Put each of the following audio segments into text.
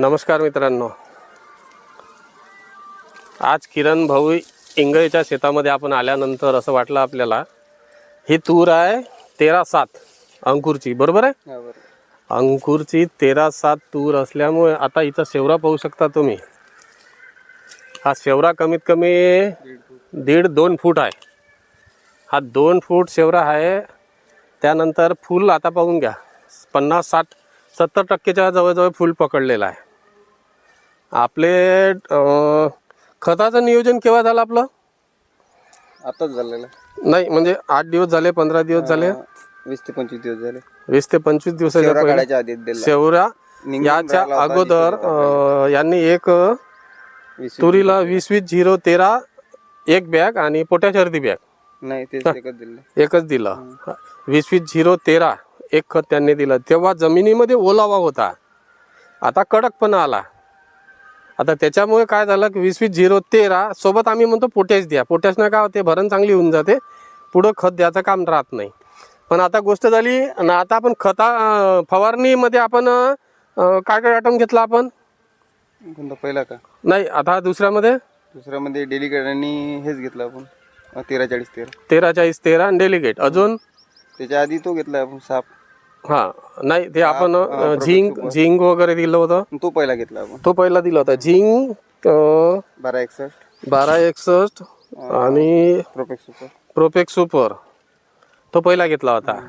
नमस्कार मित्रांनो. आज किरण भाऊ इंगळेच्या शेतामध्ये आपण आल्यानंतर असं वाटलं आपल्याला ही तूर आहे तेरा सात अंकुरची बरोबर आहे? अंकुरची तेरा सात तूर असल्यामुळे आता इथं शेवरा पाहू शकता तुम्ही. हा शेवरा कमीत कमी दीड दोन फूट आहे. हा दोन फूट शेवरा आहे. त्यानंतर फूल आता पाहून घ्या. पन्नास साठ सत्तर टक्केच्या जवळजवळ फूल पकडलेलं आहे. आपले अं, खताचं नियोजन केव्हा झालं आपलं? आताच झालेलं नाही म्हणजे आठ दिवस झाले पंधरा दिवस झाले? वीस ते पंचवीस दिवस झाले. वीस ते पंचवीस दिवसाच्या शेवरा पहिले. काढायच्या आधी दिला. शेवरा निघून याच्या राहिला होता अगोदर अं, यांनी एक अं, वीस तुरीला वीस वीस झिरो तेरा एक बॅग आणि पोटॅश अर्धी बॅग. नाही तेच एकच दिलं. एकच दिलं. वीस वीस झिरो तेरा एक खत त्यांनी दिलं. तेव्हा जमिनीमध्ये ओलावा होता. आता कडकपणा आला. आता त्याच्यामुळे काय झालं की वीस वीस झिरो तेरा सोबत आम्ही म्हणतो पोटॅश द्या. पोटॅशनं काय होते भरण चांगली होऊन जाते. पुढं खत द्यायचं काम राहत नाही. पण आता गोष्ट झाली आणि आता आपण खता फवारणीमध्ये आपण काय काय आयटम घेतला आपण? कोणता पहिला का? नाही आता दुसऱ्यामध्ये? दुसऱ्यामध्ये डेलिकेट आणि हेच घेतलं आपण. तेरा चाळीस तेरा. तेरा चाळीस तेरा आणि डेलिगेट अजून? त्याच्या आधी तो घेतला आपण साप. हां नाही ते आपण अं, झिंक झिंक वगैरे दिलं होतं. तो पहिला घेतला आपण. तो पहिला दिला होता. झिंक अं, बारा एकसष्ट. बारा एकसष्ट आणि प्रोपेक्स सुपर प्रोपेक्स सुपर तो पहिला घेतला होता.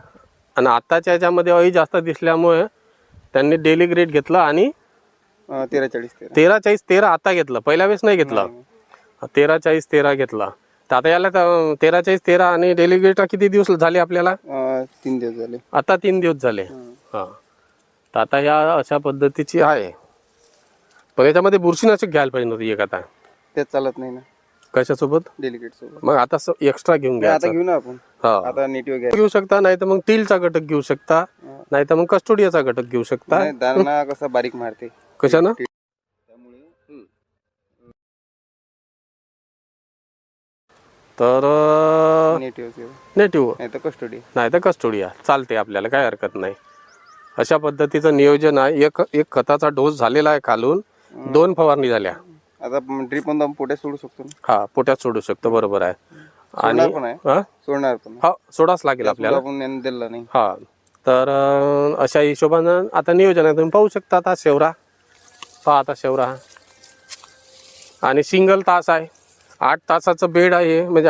आणि आत्ताच्या ह्याच्यामध्ये अळी जास्त दिसल्यामुळे त्यांनी डेली ग्रेड घेतला आणि अं, तेरा चाळीस तेरा. तेरा चाळीस तेरा आता घेतलं. पहिल्या वेळेस नाही घेतलं. तेरा चाळीस तेरा घेतला. तर आता याला तर तेरा चाळीस तेरा आणि डेली ग्रेडला किती दिवस झाले आपल्याला? अं, तीन दिवस झाले. आता तीन दिवस झाले. हां. तर आता या अशा पद्धतीची आहे. पण याच्यामध्ये बुरशीनाशक घ्यायला पाहिजे नव्हती एक आता. तेच चालत नाही ना. कशासोबत? डेलिकेट सोबत. मग आता एक्स्ट्रा घेऊन घ्या आता घेऊ ना आपण. हा. आता नेटिव्ह घ्या घेऊ शकता नाही तर मग टीलचा घटक घेऊ शकता नाही तर मग कस्टोडियाचा घटक घेऊ शकता. दाना कसा बारीक मारते. कशानं? तर नेटिव्ह नेटिव्ह नाही तर कस्टडी नाही तर कस्टोडिया चालते आपल्याला काय हरकत नाही. अशा पद्धतीचं नियोजन आहे. एक एक खताचा डोस झालेला आहे खालून. दोन फवारणी झाल्या. आता ड्रीप पण आपण पोट्या सोडू शकतो हा पोट्यात सोडू शकतो. बरोबर आहे. आणि सोडणार पण आहे. हा? सोडणार पण हा सोडाच लागेल आपल्याला. आपण यांना दिला नाही. हा. तर अशा हिशोबानं आता नियोजन आहे. तुम्ही पाहू शकता आता शेवरा. पहा आता शेवरा. आणि सिंगल तास आहे. आठ तासाचं बेड आहे. म्हणजे